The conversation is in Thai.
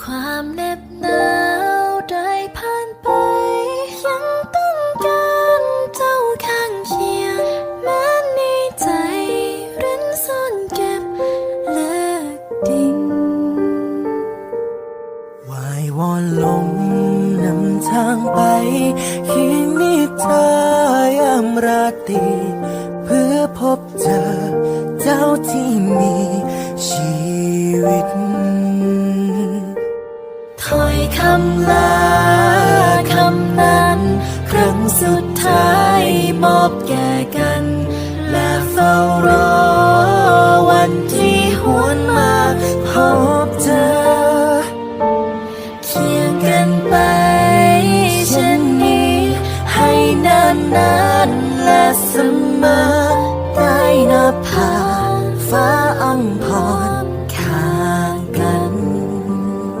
ความเหน็บหนาวได้ผ่านไป ยังต้องการเจ้าข้างเคียงแม้ในใจเร้นซ่อนเก็บเลือกดิ่งวายวอนลมนำทางไปเียงนิทายามราตรีเพื่อพบเจอเจ้าที่มีชีวิต คำลาคำนั้น ครั้งสุดท้ายมอบแก่กัน